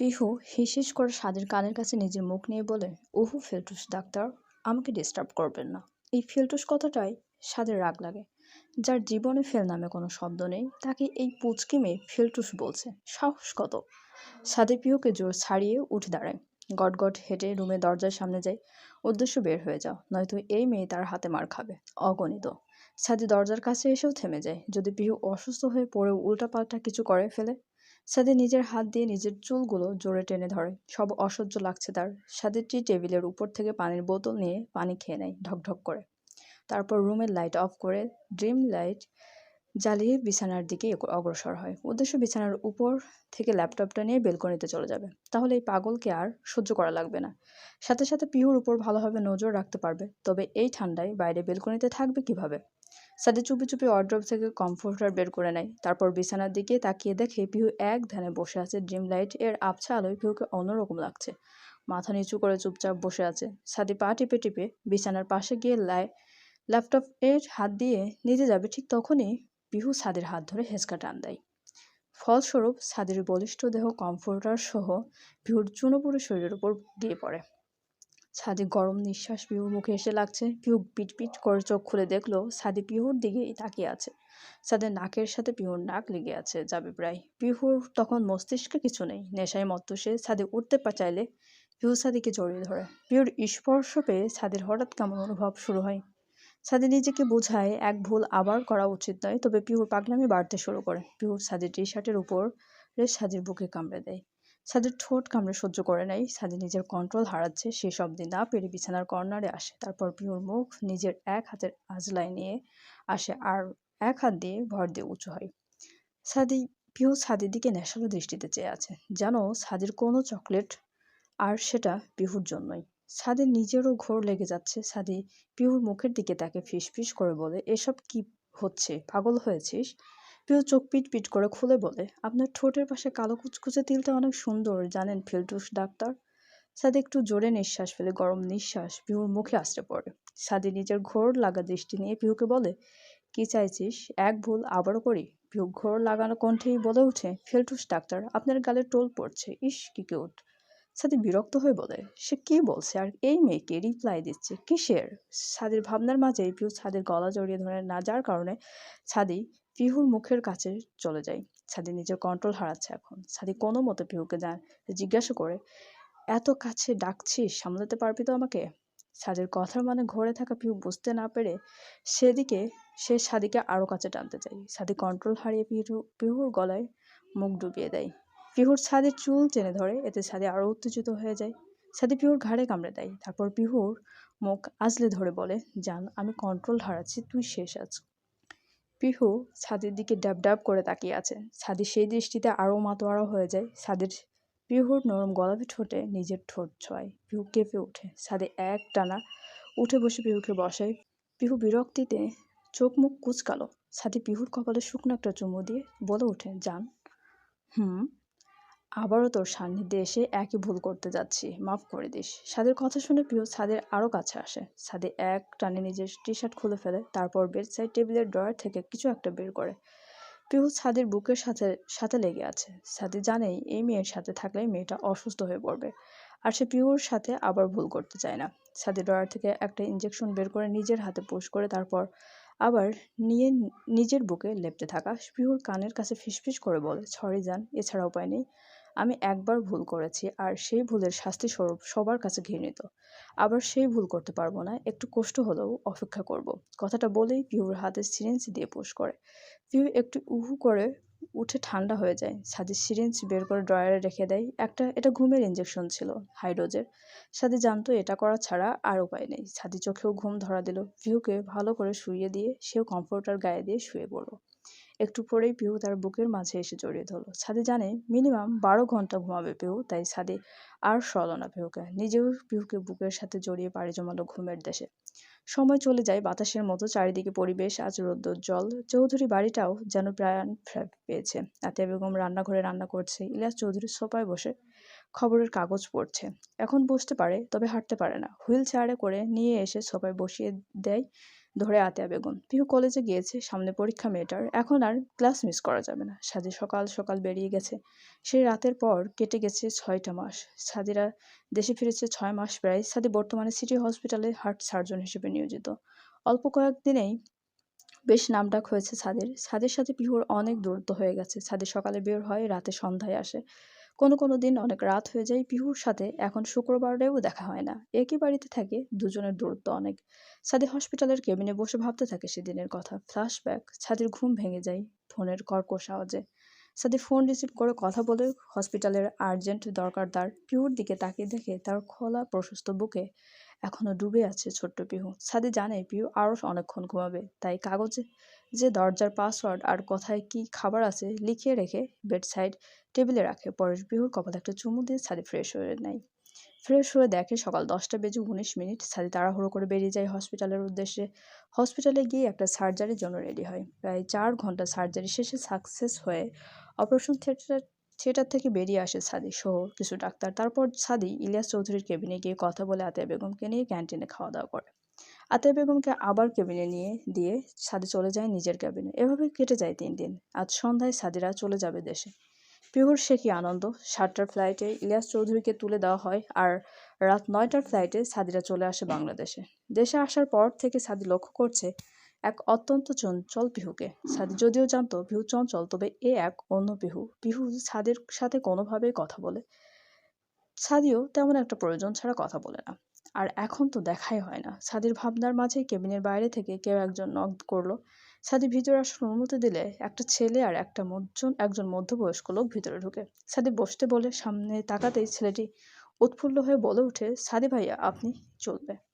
পিহু হিসহিস করে সাদের কানের কাছে নিজের মুখ নিয়ে বলে ওহু, ফেলটুস, ডাক্তার, আমাকে ডিস্টার্ব করবেন না। এই ফেলটুস কথাটাই সাদের রাগ লাগে। যার জীবনে ফেল নামে কোনো শব্দ নেই, তাকে এই পুচকি মেয়ে ফেলটুস বলছে। সাহস কত? সাদে পিহুকে জোর ছাড়িয়ে উঠে দাঁড়ায়। গট গট হেঁটে রুমে দরজার সামনে যায়। উদ্দেশ্য বের হয়ে যাও, নয়তো এই মেয়ে তার হাতে মার খাবে। অগণিত। সাদি দরজার কাছে এসেও থেমে যায়। যদি পিহু অসুস্থ হয়ে পড়ে উল্টাপাল্টা কিছু করে ফেলে সাদি নিজের হাত দিয়ে নিজের চুলগুলো জোরে টেনে ধরে। সব অসহ্য লাগছে তার। সাদের টি টেবিলের উপর থেকে পানির বোতল নিয়ে পানি খেয়ে নেয় ঢকঢক করে। তারপর রুমের লাইট অফ করে ড্রিম লাইট জ্বালিয়ে বিছানার দিকে অগ্রসর হয়। উদ্দেশ্য বিছানার উপর থেকে ল্যাপটপটা নিয়ে বেলকনিতে চলে যাবে। তাহলে এই পাগলকে আর সহ্য করা লাগবে না। সাথে সাথে পিহুর উপর ভালোভাবে নজর রাখতে পারবে। তবে এই ঠান্ডায় বাইরে বেলকনিতে থাকবে কীভাবে? সাদি চুপি চুপি অর্ড্রপ থেকে কমফোর্টার বের করে নেয়। তারপর বিছানার দিকে তাকিয়ে দেখে পিহু এক ধ্যানে বসে আছে। ড্রিম লাইটের আবছা আলোয় পিহুকে অন্যরকম লাগছে। মাথা নিচু করে চুপচাপ বসে আছে। সাদি পা টিপে টিপে বিছানার পাশে গিয়ে লাই ল্যাপটপ এর হাত দিয়ে নিতে যাবে ঠিক তখনই পিহু সাদের হাত ধরে হেঁচকা টান দেয়। ফলস্বরূপ সাদের বলিষ্ঠ দেহ কমফোর্টার সহ পিহুর চুনোপুরে শরীরের উপর গিয়ে পড়ে। সাদি গরম নিঃশ্বাস পিহুর মুখে এসে লাগছে। পিহু পিট করে চোখ খুলে দেখল সাদি পিহুর দিকেই তাকিয়ে আছে। সাদের নাকের সাথে পিহুর নাক লেগে আছে যাবে প্রায়। পিহুর তখন মস্তিষ্কে কিছু নেই। নেশায় মত্ত সে সাদে উঠতে চাইলে পিহু সাদিকে জড়িয়ে ধরে। পিহুর স্পর্শ পেয়ে সাদের হঠাৎ কেমন অনুভব শুরু হয়। সাদি নিজেকে বোঝায়, এক ভুল আবার করা উচিত নয়, তবে পিহুর পাগলামি বাড়তে শুরু করে। পিহুর সাদের টি শার্টের উপর সাদের বুকে কামড়ে দেয়। সাদের ঠোঁট কামড়ে সহ্য করে নেয়। সাদি নিজের কন্ট্রোল হারাচ্ছে। সে শব্দে না পেরে বিছানার কর্নারে আসে। তারপর পিহুর মুখ নিজের এক হাতের আজলায় নিয়ে আসে আর এক হাত দিয়ে ভর দিয়ে উঁচু হয়। সাদি পিহু সাদির দিকে নেশালো দৃষ্টিতে চেয়ে আছে। যেন সাদির কোনো চকলেট আর সেটা পিহুর জন্যই। সাদের নিজেরও ঘোর লেগে যাচ্ছে। সাদি পিহুর মুখের দিকে তাকে ফিস ফিস করে বলে, এসব কি হচ্ছে? পাগল হয়েছিস? পিহু চোখ পিট পিট করে খুলে বলে, আপনার ঠোঁটের পাশে কালো কুচকুচে তিলটা অনেক সুন্দর, জানেন ফিল্টুস ডাক্তার? সাদি একটু জোরে নিঃশ্বাস ফেলে, গরম নিঃশ্বাস পিহুর মুখে আসতে পড়ে। সাদি নিজের ঘোর লাগা দৃষ্টি নিয়ে পিহুকে বলে, কি চাইছিস? এক ভুল, আবারও করি? পিহু ঘোর লাগানো কণ্ঠেই বলে উঠে ফিল্টুস ডাক্তার, আপনার গালে টোল পড়ছে, ইস কি কিউট। সাদি বিরক্ত হয়ে বলে, সে কি বলছে? আর এই মেয়েকে রিপ্লাই দিচ্ছে, কিসের? সাদির ভাবনার মাঝে পিহু ছাদের গলা জড়িয়ে ধরে না যার কারণে ছাদি পিহুর মুখের কাছে চলে যায় ছাদি নিজের কন্ট্রোল হারাচ্ছে এখন। ছাদি কোনো মতো পিহুকে যান জিজ্ঞাসা করে, এত কাছে ডাকছিস, সামলাতে পারবি তো আমাকে? ছাদের কথার মানে ঘরে থাকা পিহু বুঝতে না পেরে সেদিকে, সে সাদিকে আরও কাছে টানতে চাই। সাদি কন্ট্রোল হারিয়ে পিহু পিহুর গলায় মুখ ডুবিয়ে দেয়। পিহুর ছাদের চুল টেনে ধরে, এতে ছাদে আরও উত্তেজিত হয়ে যায়। ছাদে পিহুর ঘাড়ে কামড়ে দেয়। তারপর পিহুর মুখ আজলে ধরে বলে, জান, আমি কন্ট্রোল হারাচ্ছি, তুই শেষ আছ পিহু ছাদের দিকে ডাব ডাব করে তাকিয়ে আছে। ছাদি সেই দৃষ্টিতে আরও মাতোয়ারা হয়ে যায়। ছাদের পিহুর নরম গলাপি ঠোঁটে নিজের ঠোঁট ছোঁয় পিহু কেঁপে ওঠে। ছাদে এক টানা উঠে বসে পিহুকে বসায়। পিহু বিরক্তিতে চোখ মুখ কুচকালো। ছাদি পিহুর কপালে শুকনো একটা চুমু দিয়ে বলে ওঠে যান হুম? আবারও তোর সান্নিধ্যে এসে একই ভুল করতে যাচ্ছি। মাফ করে দিস। সাদের কথা শুনে প্রিয় ছাদের আরও কাছে আসে। সাদে এক টানে নিজের টি শার্ট খুলে ফেলে, তারপর বেড সাইড টেবিলের ড্রয়ার থেকে কিছু একটা বের করে। পিহু ছাদের বুকের সাথে সাথে লেগে আছে। সাদি জানেই এই মেয়ের সাথে থাকলে মেয়েটা অসুস্থ হয়ে পড়বে, আর সে পিহুর সাথে আবার ভুল করতে চায় না। সাদি ড্রয়ার থেকে একটা ইঞ্জেকশন বের করে নিজের হাতে পুশ করে, তারপর আবার নিয়ে নিজের বুকে লেপটে থাকা পিহুর কানের কাছে ফিসফিস করে বলে সরি যান এছাড়া উপায় নেই। আমি একবার ভুল করেছি আর সেই ভুলের শাস্তি স্বরূপ সবার কাছে ঘৃণিত। আবার সেই ভুল করতে পারব না, একটু কষ্ট হলেও অপেক্ষা করব। কথাটা বলেই পিহুর হাতে সিরিঞ্জ দিয়ে পোষ করে। পিহু একটু উহু করে উঠে ঠান্ডা হয়ে যায়। সাদি সিরিঞ্জ বের করে ড্রয়ারে রেখে দেয়। একটা, এটা ঘুমের ইঞ্জেকশন ছিল হাইড্রোজের সাদি জানতো এটা করা ছাড়া আর উপায় নেই। সাদি চোখেও ঘুম ধরা দিল। পিহুকে ভালো করে শুইয়ে দিয়ে, সেও কমফোর্টার গায়ে দিয়ে শুয়ে পড়ল। একটু পরেই পিহু তার বুকের মাঝে এসে জড়িয়ে ধরলো। ছাদে জানে মিনিমাম বারো ঘণ্টা ঘুমাবে পিহু তাই ছাদে আর সরল না পিহুকে নিজেও পিহুকে বুকের সাথে জড়িয়ে পাড়ি জমালো ঘুমের দেশে। সময় চলে যায় বাতাসের মতো, চারিদিকে পরিবেশ, আজ জল। চৌধুরী বাড়িটাও যেন প্রাণ পেয়েছে। আতিয়া বেগম রান্নাঘরে রান্না করছে, ইলিয়াস চৌধুরী সোফায় বসে খবরের কাগজ পড়ছে। এখন বসতে পারে, তবে হাঁটতে পারে না। হুইল চেয়ারে করে নিয়ে এসে সোফায় বসিয়ে দেয় ধরে আতিয়া বেগম। পিহু কলেজে গিয়েছে, সামনে পরীক্ষা মেয়েটার। এখন আর ক্লাস মিস করা যাবে না। সাদি সকাল সকাল বেরিয়ে গেছে। সেই রাতের পর কেটে গেছে ছয়টা মাস। সাদিরা দেশে ফিরেছে ছয় মাস প্রায়। সাদি বর্তমানে সিটি হসপিটালে হার্ট সার্জন হিসেবে নিয়োজিত। অল্প কয়েকদিনেই বেশ নামডাক হয়েছে ছাদের ছাদের সাথে পিহুর অনেক দূরত্ব হয়ে গেছে। ছাদের সকালে বের হয়, রাতে সন্ধ্যায় আসে। কোনো কোনো দিন অনেক রাত হয়ে যায় পিহুর সাথে, এখন শুক্রবারেও দেখা হয় না। একই বাড়িতে থাকে, দুজনের দূরত্ব অনেক। ছাদি হসপিটালের কেবিনে বসে ভাবতে থাকে সেদিনের কথা। ফ্ল্যাশব্যাক ছাদের ঘুম ভেঙে যায় ফোনের কর্কশ আওয়াজে। সাদি ফোন রিসিভ করে কথা বলে হসপিটালের আর্জেন্ট দরকার তার পিহুর দিকে তাকিয়ে দেখে তার খোলা প্রশস্ত বুকে এখনও ডুবে আছে ছোট্ট পিহু। সাদি জানে পিহু আরও অনেকক্ষণ ঘুমাবে, তাই কাগজে যে দরজার পাসওয়ার্ড আর কোথায় কি খাবার আছে লিখিয়ে রেখে বেড সাইড টেবিলে রাখে। পরে বিহুর কপালে একটা চুমু দিয়ে সাদি ফ্রেশ হয়ে নেয়। ফ্রেশ হয়ে দেখে সকাল দশটা বেজে উনিশ মিনিট। সাদি তাড়াহুড়ো করে বেরিয়ে যায় হসপিটালের উদ্দেশ্যে। হসপিটালে গিয়ে একটা সার্জারির জন্য রেডি হয়। প্রায় চার ঘণ্টা সার্জারি শেষে সাকসেস হয়ে অপারেশন থিয়েটার থিয়েটার থেকে বেরিয়ে আসে সাদি সহ কিছু ডাক্তার। তারপর সাদি ইলিয়াস চৌধুরীর কেবিনে গিয়ে কথা বলে আতিয়া বেগমকে নিয়ে ক্যান্টিনে খাওয়া দাওয়া করে। আতিয়া বেগমকে আবার কেবিনে নিয়ে, দিয়ে সাদি চলে যায় নিজের কেবিনে এভাবে কেটে যায় তিন দিন। আজ সন্ধ্যায় সাদিরা চলে যাবে দেশে। পিহুর, সে কি আনন্দ? সাতটার ফ্লাইটে ইলিয়াস চৌধুরীকে তুলে দেওয়া হয়, আর রাত নয়টার ফ্লাইটে সাদিরা চলে আসে বাংলাদেশে। দেশে আসার পর থেকে সাদি লক্ষ্য করছে এক অত্যন্ত চঞ্চল পিহুকে। সাদি যদিও জানতো পিহু চঞ্চল, তবে এ এক অন্য পিহু। পিহু সাদের সাথে কোনোভাবেই কথা বলে, সাদিও তেমন একটা প্রয়োজন ছাড়া কথা বলে না। আর এখন তো দেখাই হয় না। সাদির ভাবনার মাঝে কেবিনের বাইরে থেকে কেউ একজন নক করল। সাদি ভিতরে আসার অনুমতি দিলে একটা ছেলে আর একটা মধ্যজন একজন মধ্যবয়স্ক লোক ভিতরে ঢুকে। সাদি বসতে বলে, সামনে তাকাতেই ছেলেটি উৎফুল্ল হয়ে বলে ওঠে, সাদি ভাইয়া, আপনি চলবে।